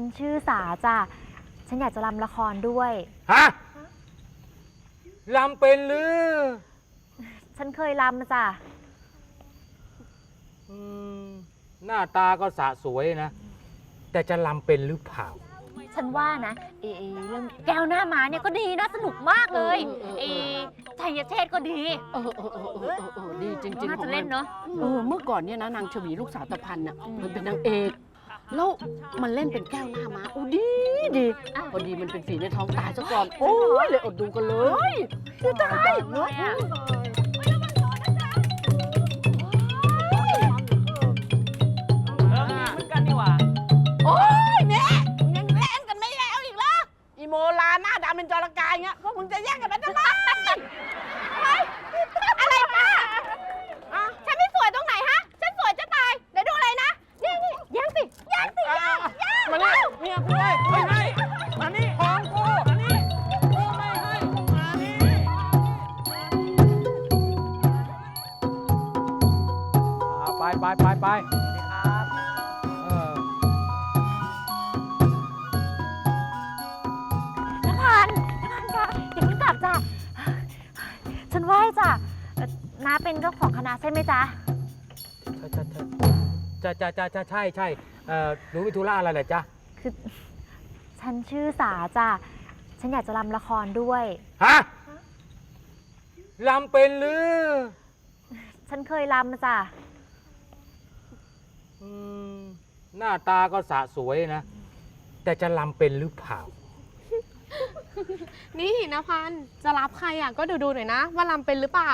ฉันชื่อสาจ้ะ ฉันอยากจะรำละครด้วย ฮะลำเป็นหรือ ฉันเคยรำมาจ้ะ อืม หน้าตาก็สะสวยนะ แต่จะลำเป็นหรือเปล่า ฉันว่านะเอเอเรื่องแก้วหน้าม้าเนี่ยก็ดีนะสนุกมากเลยเออเอเออชัยเชษฐ์ก็ดีเออเออเออเออเออเออดีจริงๆน่าขอจะงเล่นเนาะ เออเมื่อก่อนเนี่ยนะนางชวีลูกสาวตะพันน่ะมันเป็นนางเอก แล้วมันเล่นเป็นแก้วหน้าม้าโอ้ดีดีอ้าวพอดีมันเป็นฝีในท้องตายซะก่อน โอ้ยเลยอดดูกันเลยจะตายเนาะเออมีเหมือนกันนี่หว่าโอ้ยแม่ยังแย่งกันไม่แล้วอีกเหรออีโมลาหน้าดำเป็นจระกายเงี้ยพวกมึงจะแย่งกันไปทำไม ไปไปไปไปเออนพันนพันจ้ะอย่าเพิ่งกลับจ้ะ ฉันไหวจ้ะเอ่อน้าเป็นเจ้าของคณะใช่ไหมจ๊ะ ใช่ใช่ใช่ใช่ใช่ใช่ใช่เอ่อหนูวิทุระอะไรเหรอจ๊ะคือ ฉันชื่อสาจ้ะ ฉันอยากจะรำละครด้วย ฮะลำเป็นหรือ ฉันเคยรำมาจ้ะ อืมหน้าตาก็สะสวยนะ แต่จะลำเป็นหรือเปล่า นี่นะพันธ์จะรับใครอะก็ดูดูๆหน่อยนะ ว่าลำเป็นหรือเปล่า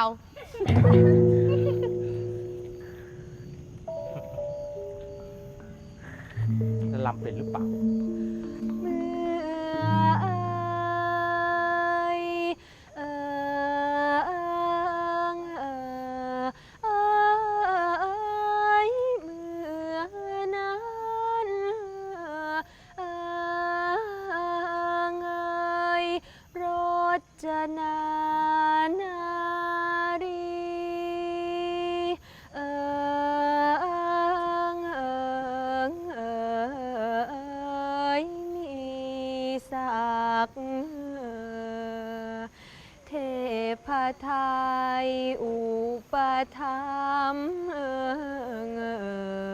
ทยอุปถัมภ์เอ่ง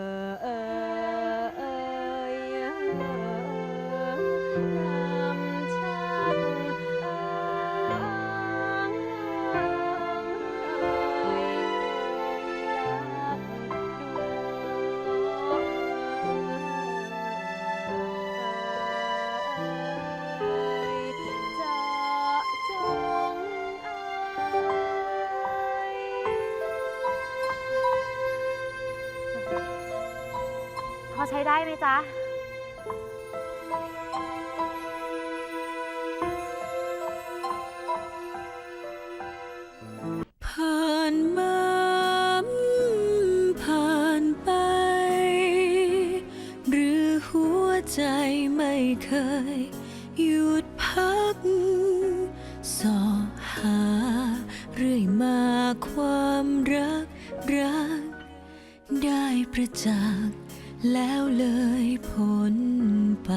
อใช้ได้ไหมจ๊ะ ผ่านมาผ่านไป หรือหัวใจไม่เคย หยุดพักสอหา เรื่อยมาความรักรัก ได้ประจักษ์ แล้วเลยพ้นไป